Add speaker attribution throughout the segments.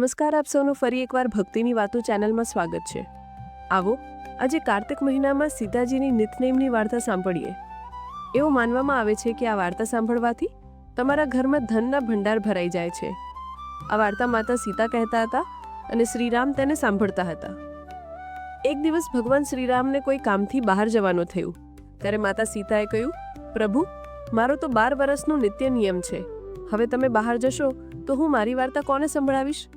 Speaker 1: નમસ્કાર, આપ સૌનું ફરી એકવાર ભક્તિની વાતો ચેનલમાં સ્વાગત છે. આવો, આજે કાર્તિક મહિનામાં સીતાજીની નિતનેમની વાર્તા સાંભળીએ. એવું માનવામાં આવે છે કે આ વાર્તા સાંભળવાથી તમારા ઘરમાં ધનના ભંડાર ભરાઈ જાય છે. આ વાર્તા માતા સીતા કહેતા હતા અને શ્રીરામ તેને સાંભળતા હતા. એક દિવસ ભગવાન શ્રીરામને કોઈ કામથી બહાર જવાનું થયું. ત્યારે માતા સીતાએ કહ્યું, પ્રભુ, મારો તો બાર વર્ષનો નિત્ય નિયમ છે. હવે તમે બહાર જશો તો હું મારી વાર્તા કોને સંભળાવીશ?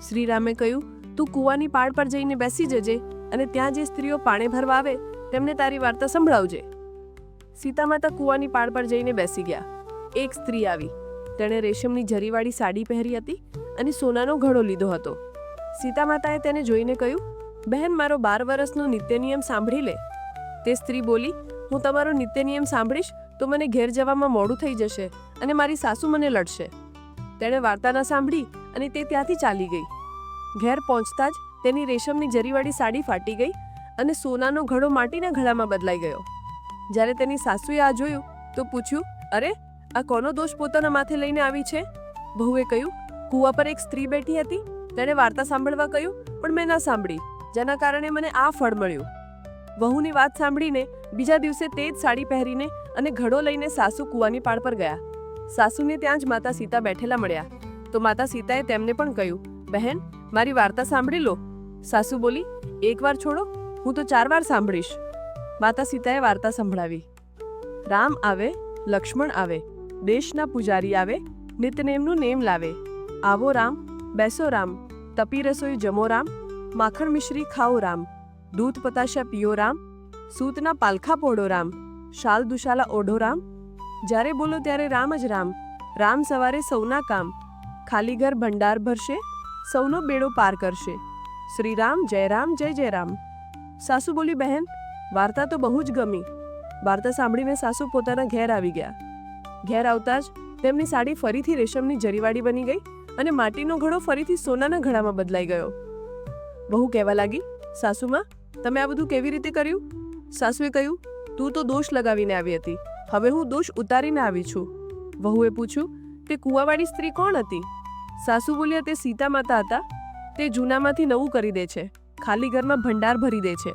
Speaker 1: શ્રીરામે કહ્યું, તું કૂવાની પાળ પર જઈને બેસી જજે અને ત્યાં જે સ્ત્રીઓ પાણી ભરવા આવે, તેમને તારી વાર્તા સંભળાવજે. સીતા માતા કૂવાની પાળ પર જઈને બેસી ગયા. એક સ્ત્રી આવી. તેણે રેશમની જરીવાળી સાડી પહેરી હતી અને સોનાનો ઘડો લીધો હતો. સીતા માતાએ તેને જોઈને કહ્યું, બહેન, મારો બાર વર્ષનો નિત્ય નિયમ સાંભળી લે. તે સ્ત્રી બોલી, હું તમારો નિત્ય નિયમ સાંભળીશ તો મને ઘેર જવામાં મોડું થઈ જશે અને મારી સાસુ મને લડશે. તેણે વાર્તા ન સાંભળી અને તે ત્યાંથી ચાલી ગઈ. ઘેર પહોંચતા જ તેની રેશમની જરીવાળી સાડી ફાટી ગઈ અને સોનાનો ઘડો માટીના ઘડામાં બદલાઈ ગયો. જ્યારે તેની સાસુએ આ જોયું, તો પૂછ્યું, અરે, આ કોનો દોષ પોતાના માથે લઈને આવી છે? બહુએ કહ્યું, કૂવા પર એક સ્ત્રી બેઠી હતી. તેણે વાર્તા સાંભળવા કહ્યું, પણ મેં ના સાંભળી, જેના કારણે મને આ ફળ મળ્યું. વહુની વાત સાંભળીને બીજા દિવસે તે જ સાડી પહેરીને અને ઘડો લઈને સાસુ કૂવાની પાળ પર ગયા. સાસુને ત્યાં જ માતા સીતા બેઠેલા મળ્યા. તો માતા સીતાએ તેમને પણ કહ્યું, બહેન મારી વાર્તા સાંભળી લો. સાસુ બોલી, એકવાર છોડો, હું તો ચાર વાર સાંભળીશ. માતા સીતાએ વાર્તા સંભળાવી. રામ આવે, લક્ષ્મણ આવે, દેશના પૂજારી આવે, નિત્યનેમનું નેમ લાવે. આવો રામ, બેસો રામ, તપી રસોઈ જમો રામ, માખણ મિશ્રી ખાઓ રામ, દૂધ પતાશા પીઓ રામ, સૂતના પાલખા પોડો રામ, શાલ દુશાલા ઓઢો રામ. જ્યારે બોલો ત્યારે રામ જ રામ રામ સવારે સૌના કામ, ખાલી ઘર ભંડાર ભરશે સૌનો બેડો પાર કરશે. શ્રી રામ જય રામ, જય જય રામ. સાસુ બોલી, બહેન, વાર્તા તો બહુ જ ગમી. વાર્તા સાંભળીને સાસુ પોતાના ઘેર આવી ગયા. ઘેર આવતા જ તેમની સાડી ફરીથી રેશમની જરીવાળી બની ગઈ અને માટીનો ઘડો ફરીથી સોનાના ઘડામાં બદલાઈ ગયો. બહુ કહેવા લાગી, સાસુમાં, તમે આ બધું કેવી રીતે કર્યું? સાસુએ કહ્યું, તું તો દોષ લગાવીને આવી હતી. હવે હું દોષ ઉતારીને આવી છું. વહુએ પૂછ્યું, તે કૂવાવાળી સ્ત્રી કોણ હતી? સાસુ બોલ્યા, તે સીતા માતા હતા. તે જૂનામાંથી નવું કરી દે છે. ખાલી ઘરમાં ભંડાર ભરી દે છે.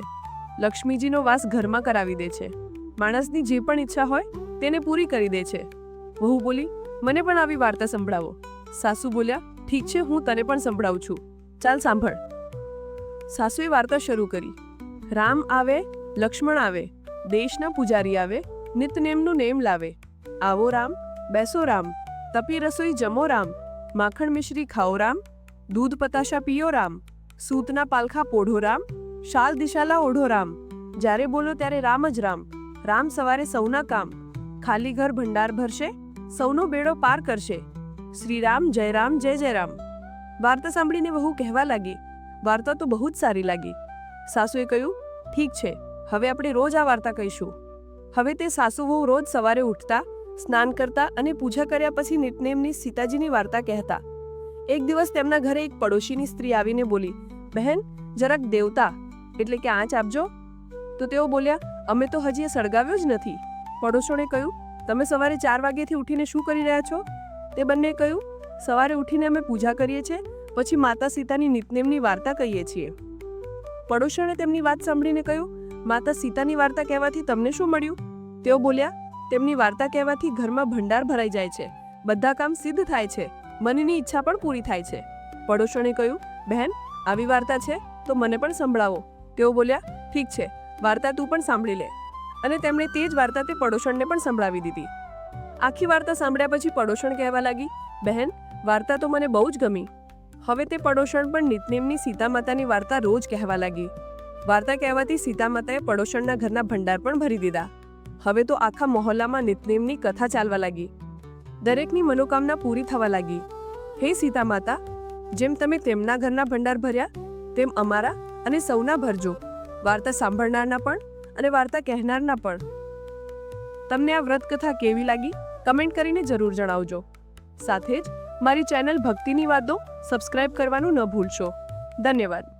Speaker 1: લક્ષ્મીજીનો વાસ ઘરમાં કરાવી દે છે. માણસની જે પણ ઈચ્છા હોય, તેને પૂરી કરી દે છે. વહુ બોલી, મને પણ આવી વાર્તા સંભળાવો. સાસુ બોલ્યા, ઠીક છે, હું તને પણ સંભળાવું છું. ચાલ સાંભળ. સાસુએ વાર્તા શરૂ કરી. રામ આવે, લક્ષ્મણ આવે, દેશના પૂજારી આવે નિતનેમનું નેમ લાવે. આવો રામ, બેસો રામ. તપી રસોઈ જમો રામ. માખણ મિશ્રી ખાઓ રામ, દૂધ પતાશા પીઓ રામ, સૂતના પાલખા પોઢો રામ, શાલ દિશાલા ઓઢો રામ. જ્યારે બોલો ત્યારે રામ જ રામ. રામ સવારે સૌના કામ. ખાલી ઘર ભંડાર ભરશે, સૌનો બેડો પાર કરશે. શ્રી રામ, જય રામ, જય જય રામ. વાર્તા સાંભળીને વહુ કહેવા લાગી. વાર્તા તો બહુ જ સારી લાગી. સાસુએ કહ્યું, ઠીક છે, હવે આપણે રોજ આ વાર્તા કહીશું. હવે તે સાસુ વહુ રોજ સવારે ઉઠતા સ્નાન કરતા અને પૂજા કર્યા પછી નિતનેમની સીતાજીની વાર્તા કહેતા. એક દિવસ તેમના ઘરે એક પડોશીની સ્ત્રી આવીને બોલી, બહેન, જરાક દેવતા, એટલે કે આંચ આપજો. તો તેઓ બોલ્યા, અમે તો હજી એ સળગાવ્યો જ નથી. પડોશોને કહ્યું, તમે સવારે ચાર વાગ્યાથી ઉઠીને શું કરી રહ્યા છો? તે બંને કહ્યું, સવારે ઉઠીને અમે પૂજા કરીએ છીએ, પછી માતા સીતાની નિતનેમની વાર્તા કહીએ છીએ. પડોશણે તેમની વાત સાંભળીને કહ્યું, માતા સીતાની વાર્તા કહેવાથી તમને શું મળ્યું? તેઓ બોલ્યા તેમની વાર્તા કહેવાથી ઘરમાં ભંડાર ભરાઈ જાય છે. બધા કામ સિદ્ધ થાય છે. મનની ઈચ્છા પણ પૂરી થાય છે. પડોશણે કહ્યું, બહેન, આવી વાર્તા છે, તો મને પણ સંભળાવો. તેઓ બોલ્યા, ઠીક છે, વાર્તા તું પણ સાંભળી લે. અને તેમણે તે જ વાર્તા તે પડોશણને પણ સંભળાવી દીધી. આખી વાર્તા સાંભળ્યા પછી પડોશણ કહેવા લાગી, બહેન, વાર્તા તો મને બહુ જ ગમી. હવે તે પડોશણ પણ નિતનેમની સીતા માતાની વાર્તા રોજ કહેવા લાગી. વાર્તા કહેવાથી સીતા માતાએ પડોશણના ઘરના ભંડાર પણ ભરી દીધા. હવે તો આખા મહોલ્લામાં નિતનેમની કથા ચાલવા લાગી. દરેકની મનોકામના પૂરી થવા લાગી. હે સીતા માતા જેમ તમે તેમના ઘરના ભંડાર ભર્યા, તેમ અમારા અને સૌના ભરજો. વાર્તા સાંભળનારના પણ અને વાર્તા કહેનારના પણ. તમને આ વ્રત કથા કેવી લાગી? કમેન્ટ કરીને જરૂર જણાવજો. સાથે જ મારી ચેનલ ભક્તિની વાતો સબસ્ક્રાઇબ કરવાનું ન ભૂલશો. ધન્યવાદ.